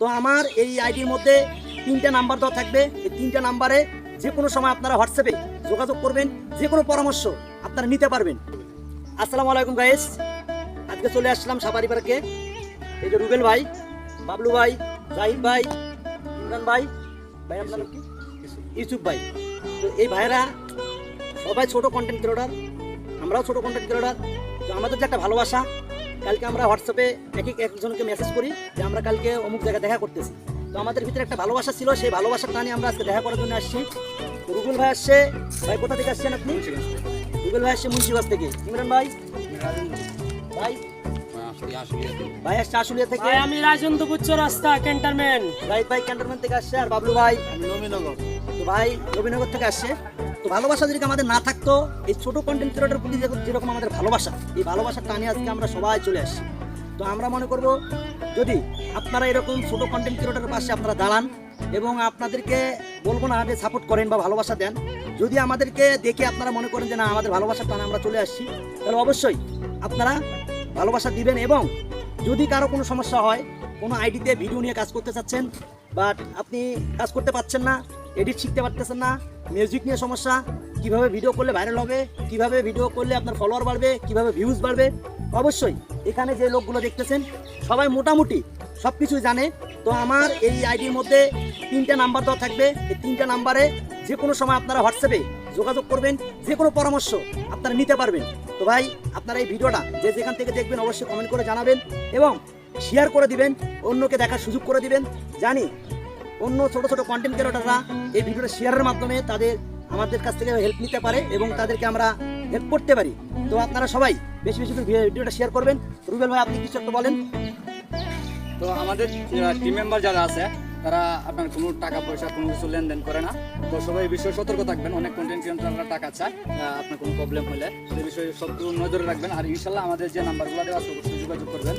তো আমার এই আইডির মধ্যে তিনটা নাম্বার দেওয়া থাকবে। এই তিনটা নাম্বারে যে কোনো সময় আপনারা হোয়াটসঅ্যাপে যোগাযোগ করবেন, যে কোনো পরামর্শ আপনারা নিতে পারবেন। আসসালামু আলাইকুম গাইস আজকে চলে আসলাম সাফারি পার্কে। এই যে রুবেল ভাই, বাবলু ভাই, জাহিদ ভাই, ইমরান ভাই ভাই, আপনার কি? ইউসুফ ভাই। তো এই ভাইরা সবাই ছোট কন্টেন্ট ক্রিয়েটার আমরাও ছোট কন্টেন্ট ক্রিয়েটার তো আমাদের যে একটা ভালোবাসা কালকে আমরা হোয়াটসঅ্যাপে এক এক একজনকে মেসেজ করি যে আমরা কালকে অমুক জায়গায় দেখা করতেছি। তো আমাদের ভিতরে একটা ভালোবাসা ছিল সেই ভালোবাসার টানে আমরা আজকে দেখা করার জন্য আসছি। তো রুবেল ভাই আসছে। ভাই কোথা থেকে আসছেন আপনি? রুবেল ভাই আসছে মুন্সিগঞ্জ থেকে। ইমরান ভাই? ভাই? ভাই আসছে আশুলিয়া থেকে। ভাই আমি রাস্তা ভাই ক্যান্টনমেন্ট থেকে আসছে। আর বাবলু ভাই? তো ভাই রবীনগর থেকে আসছে। তো ভালোবাসা যদি আমাদের না থাকতো, এই ছোট কন্টেন্ট ক্রিয়েটর প্রতি যেরকম আমাদের ভালোবাসা, এই ভালোবাসার টানে আজকে আমরা সবাই চলে আসি তো আমরা মনে করব, যদি আপনারা এরকম ছোট কন্টেন্ট ক্রিয়েটরের পাশে আপনারা দাঁড়ান এবং আপনাদেরকে বলব না যে সাপোর্ট করেন বা ভালোবাসা দেন, যদি আমাদেরকে দেখে আপনারা মনে করেন যে না, আমাদের ভালোবাসার টানে আমরা চলে আসছি, তাহলে অবশ্যই আপনারা ভালোবাসা দিবেন এবং যদি কারও কোনো সমস্যা হয়, কোনো আইডিতে ভিডিও নিয়ে কাজ করতে চাচ্ছেন বাট আপনি কাজ করতে পারছেন না এডিট শিখতে পারতেছেন না মিউজিক নিয়ে সমস্যা, কীভাবে ভিডিও করলে ভাইরাল হবে, কীভাবে ভিডিও করলে আপনার ফলোয়ার বাড়বে, কীভাবে ভিউজ বাড়বে, অবশ্যই এখানে যে লোকগুলো দেখতেছেন, সবাই মোটামুটি সব কিছুই জানে। তো আমার এই আইডির মধ্যে তিনটা নাম্বার দেওয়া থাকবে। এই তিনটা নাম্বারে যে কোনো সময় আপনারা হোয়াটসঅ্যাপে যোগাযোগ করবেন যে কোনো পরামর্শ আপনারা নিতে পারবেন। তো ভাই, আপনারা এই ভিডিওটা যে যেখান থেকে দেখবেন অবশ্যই কমেন্ট করে জানাবেন এবং শেয়ার করে দিবেন, অন্যকে দেখার সুযোগ করে দিবেন। জানি অন্য ছোট ছোট কন্টেন্ট ক্রিয়েটররা এই ভিডিওটা শেয়ারের মাধ্যমে তাদের, আমাদের কাছ থেকে হেল্প নিতে পারে এবং তাদেরকে আমরা হেল্প করতে পারি। তো আপনারা সবাই বেশি বেশি ভিডিওটা শেয়ার করবেন। রুবেল ভাই, আপনি কিছু একটা বলেন। তো আমাদের টিম মেম্বার যারা আছে, তারা আপনার কোনো টাকা পয়সা, কোনো কিছু লেনদেন করে না। তো সবাই বিষয়ে সতর্ক থাকবেন। অনেক কন্টেন্ট ক্রিয়েটাররা টাকা চায় আপনার কোনো প্রবলেম হলে। সেই বিষয়ে সব নজরে রাখবেন। আর ইনশাল্লাহ আমাদের যে নাম্বারগুলো দেওয়া আছে, অবশ্যই যোগাযোগ করবেন।